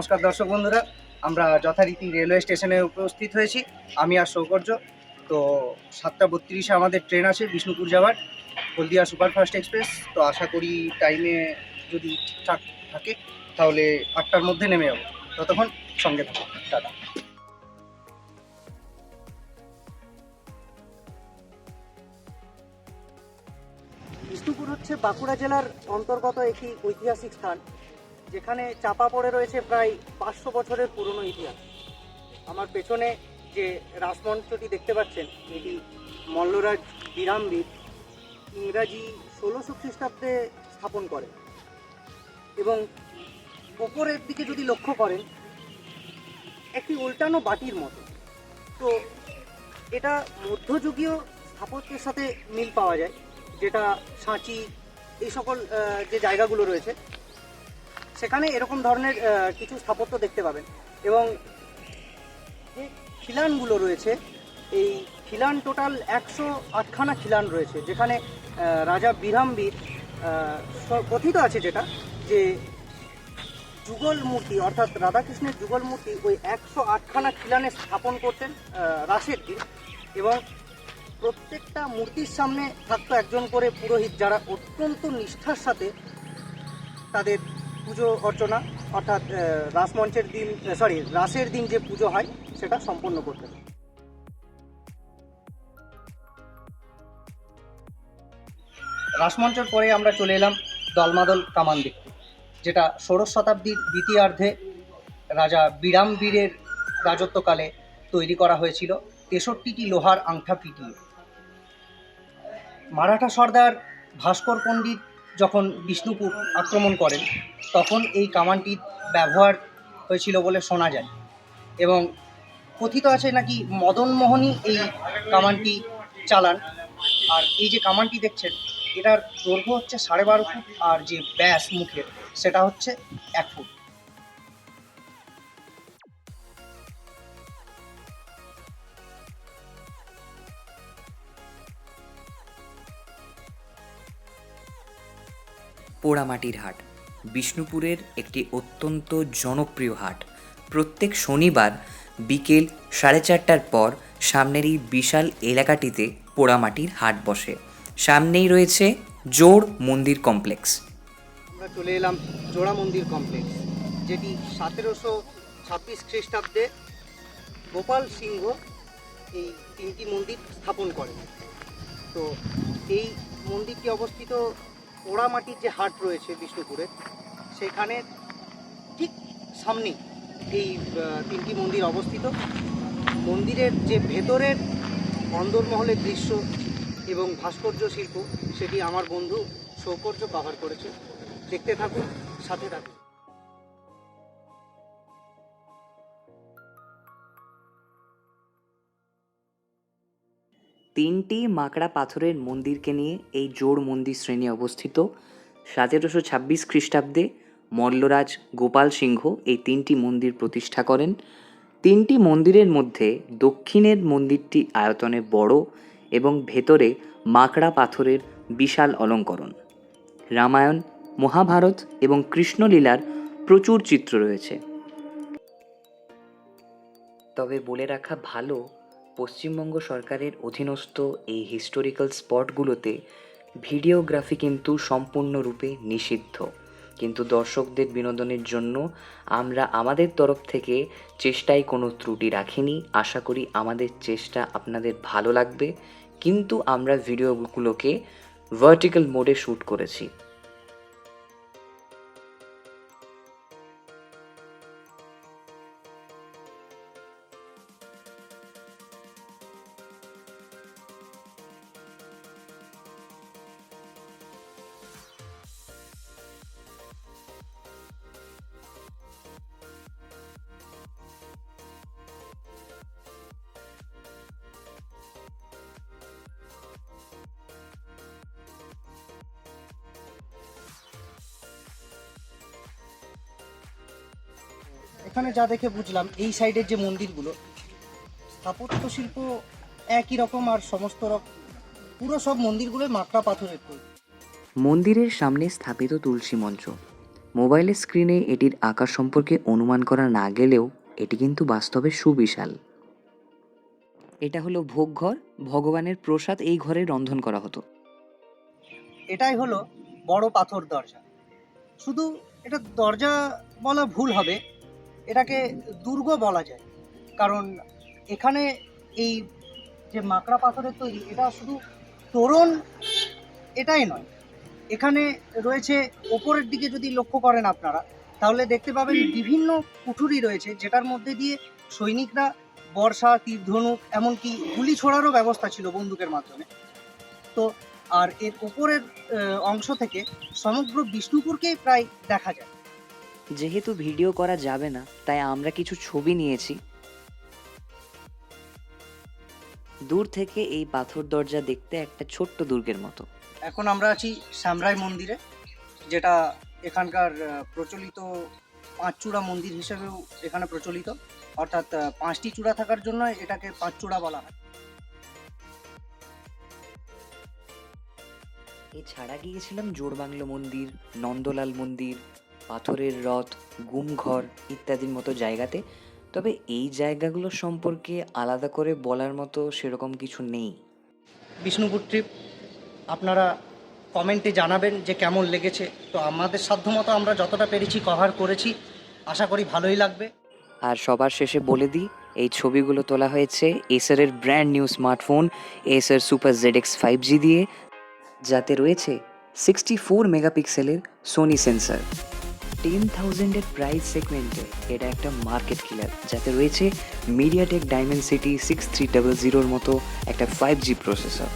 নমস্কার দর্শক বন্ধুরা, আমরা যথারীতি রেলওয়ে স্টেশনে উপস্থিত হয়েছি। আমি আর সৌকর্য, তো সাতটা বত্রিশে আমাদের ট্রেন আছে বিষ্ণুপুর যাওয়ার, হলদিয়া সুপারফাস্ট এক্সপ্রেস। তো আশা করি টাইমে যদি ঠিকঠাক থাকে, তাহলে আটটার মধ্যে নেমে যাব। ততক্ষণ সঙ্গে থাকো টাটা। বিষ্ণুপুর হচ্ছে বাঁকুড়া জেলার অন্তর্গত একটি ঐতিহাসিক স্থান। যেখানে চাপা পড়ে রয়েছে প্রায় পাঁচশো বছরের পুরনো ইতিহাস। আমার পেছনে যে রাসমঞ্চটি দেখতে পাচ্ছেন, এটি মল্লরাজ বিরামবীর ইংরাজি ষোলোশো খ্রিস্টাব্দে স্থাপন করেন। এবং ওপরের দিকে যদি লক্ষ্য করেন, একটি উল্টানো বাটির মতো। তো এটা মধ্যযুগীয় স্থাপত্যের সাথে মিল পাওয়া যায়, যেটা সাঁচি, এই সকল যে জায়গাগুলো রয়েছে সেখানে এরকম ধরনের কিছু স্থাপত্য দেখতে পাবেন। এবং যে খিলানগুলো রয়েছে, এই খিলান টোটাল একশো আটখানা খিলান রয়েছে, যেখানে রাজা বিরামবীর কথিত আছে যেটা, যে যুগল মূর্তি, অর্থাৎ রাধাকৃষ্ণের যুগল মূর্তি ওই একশো আটখানা খিলানে স্থাপন করতেন রাসের দিন এবং প্রত্যেকটা মূর্তির সামনে থাকতো একজন করে পুরোহিত যারা অত্যন্ত নিষ্ঠার সাথে তাদের পুজো অর্চনা, অর্থাৎ রাসমঞ্চের দিন সরি রাসের দিন যে পুজো হয়, সেটা সম্পন্ন করতেন রাসমঞ্চের পরে আমরা চলে এলাম দলমাদল কামান দেখতে, যেটা ষোড়শ শতাব্দীর দ্বিতীয়ার্ধে রাজা বিরামবীরের রাজত্বকালে তৈরি করা হয়েছিল তেষট্টিটি লোহার আংঠা পিটিয়ে মারাঠা সর্দার ভাস্কর পণ্ডিত যখন বিষ্ণুপুর আক্রমণ করেন, তখন এই কামানটি ব্যবহার হয়েছিল বলে শোনা যায়। এবং কথিত আছে নাকি মদন মোহনই এই কামানটি চালান। আর এই যে কামানটি দেখছেন, এটার দৈর্ঘ্য হচ্ছে সাড়ে বারো ফুট, আর যে ব্যাস মুখের, সেটা হচ্ছে এক ফুট। পোড়ামাটির হাট। বিষ্ণুপুরের একটি অত্যন্ত জনপ্রিয় হাট। প্রত্যেক শনিবার বিকেল সাড়ে চারটার পর সামনের এই বিশাল এলাকাটিতে পোড়ামাটির হাট বসে। সামনেই রয়েছে জোড় মন্দির কমপ্লেক্স। আমরা চলে এলাম জোড়া মন্দির কমপ্লেক্স, যেটি সতেরোশো ছাব্বিশ খ্রিস্টাব্দে গোপাল সিংহ এই তিনটি মন্দির স্থাপন করেন। তো এই মন্দিরটি অবস্থিত পোড়ামাটির যে হাট রয়েছে বিষ্ণুপুরে, সেখানে ঠিক সামনেই এই তিনটি মন্দির অবস্থিত। মন্দিরের যে ভেতরের অন্দরমহলের দৃশ্য এবং ভাস্কর্য শিল্প, সেটি আমার বন্ধু সৌকর্য কভার করেছে। দেখতে থাকুন, সাথে থাকুন। তিনটি মাকড়া পাথরের মন্দিরকে নিয়ে এই জোড় মন্দির শ্রেণি অবস্থিত। সতেরোশো ছাব্বিশ খ্রিস্টাব্দে মল্লরাজ গোপাল সিংহ এই তিনটি মন্দির প্রতিষ্ঠা করেন। তিনটি মন্দিরের মধ্যে দক্ষিণের মন্দিরটি আয়তনে বড় এবং ভেতরে মাকড়া পাথরের বিশাল অলঙ্করণ। রামায়ণ, মহাভারত এবং কৃষ্ণলীলার প্রচুর চিত্র রয়েছে। তবে বলে রাখা ভালো পশ্চিমবঙ্গ সরকারের অধীনস্থ এই হিস্টোরিক্যাল স্পটগুলোতে ভিডিওগ্রাফি কিন্তু সম্পূর্ণরূপে নিষিদ্ধ। কিন্তু দর্শকদের বিনোদনের জন্য আমরা আমাদের তরফ থেকে চেষ্টায় কোনো ত্রুটি রাখিনি। আশা করি আমাদের চেষ্টা আপনাদের ভালো লাগবে। কিন্তু আমরা ভিডিওগুলোকে ভার্টিক্যাল মোডে শ্যুট করেছি। এখানে যা দেখে বুঝলাম এই সাইডের যে মন্দিরগুলো স্থাপত্য শিল্প একই রকম আর সমস্ত রকম পুরো সব মন্দিরগুলো মাকড়া পাথরের তৈরি। মন্দিরের সামনে স্থাপিত তুলসী মঞ্চ। মোবাইলের স্ক্রিনে এটির আকার সম্পর্কে অনুমান করা না গেলেও এটি কিন্তু বাস্তবে সুবিশাল। এটা হলো ভোগঘর ভগবানের প্রসাদ এই ঘরে রন্ধন করা হতো। এটাই হলো বড় পাথর দরজা। শুধু এটা দরজা বলা ভুল হবে এটাকে দুর্গ বলা যায়। কারণ এখানে এই যে মাকড়া পাথরের তৈরি, এটা শুধু তোরণ এটাই নয়। এখানে রয়েছে ওপরের দিকে যদি লক্ষ্য করেন আপনারা, তাহলে দেখতে পাবেন বিভিন্ন কুঠুরি রয়েছে, যেটার মধ্যে দিয়ে সৈনিকরা বর্ষা তীর ধনুক এমনকি গুলি ছোড়ারও ব্যবস্থা ছিল বন্দুকের মাধ্যমে। তো আর এর ওপরের অংশ থেকে সমগ্র বিষ্ণুপুরকেই প্রায় দেখা যায়। যেহেতু ভিডিও করা যাবে না তাই আমরা কিছু ছবি নিয়েছি। দূর থেকে এই পাথর দরজা দেখতে একটা ছোট্ট দুর্গের মতো। এখন আমরা আছি শ্যামরাই মন্দিরে যেটা এখানকার প্রচলিত পাঁচ চূড়া মন্দির হিসেবেও এখানে প্রচলিত। অর্থাৎ পাঁচটি চূড়া থাকার জন্য এটাকে পাঁচ চূড়া বলা হয়। এছাড়া গিয়েছিলাম জোড়বাংলো মন্দির নন্দলাল মন্দির পাথরের রথ গুমঘর ইত্যাদির মতো জায়গাতে। তবে এই জায়গাগুলো সম্পর্কে আলাদা করে বলার মতো সেরকম কিছু নেই। বিষ্ণুপুর ট্রিপ আপনারা কমেন্টে জানাবেন যে কেমন লেগেছে। তো আমাদের সাধ্যমতো আমরা যতটা পেরেছি কভার করেছি। আশা করি ভালোই লাগবে। আর সবার শেষে বলে দিই এই ছবিগুলো তোলা হয়েছে এসারের brand new smartphone Acer Super Z X five G দিয়ে যাতে রয়েছে সিক্সটি ফোর মেগাপিক্সেলের সোনি সেন্সার টেন থাউজেন্ডের প্রাইস সেগমেন্টে এটা একটা মার্কেট কিলার যাতে রয়েছে MediaTek Dimensity six three double জিরোর মতো একটা ফাইভ জি প্রসেসর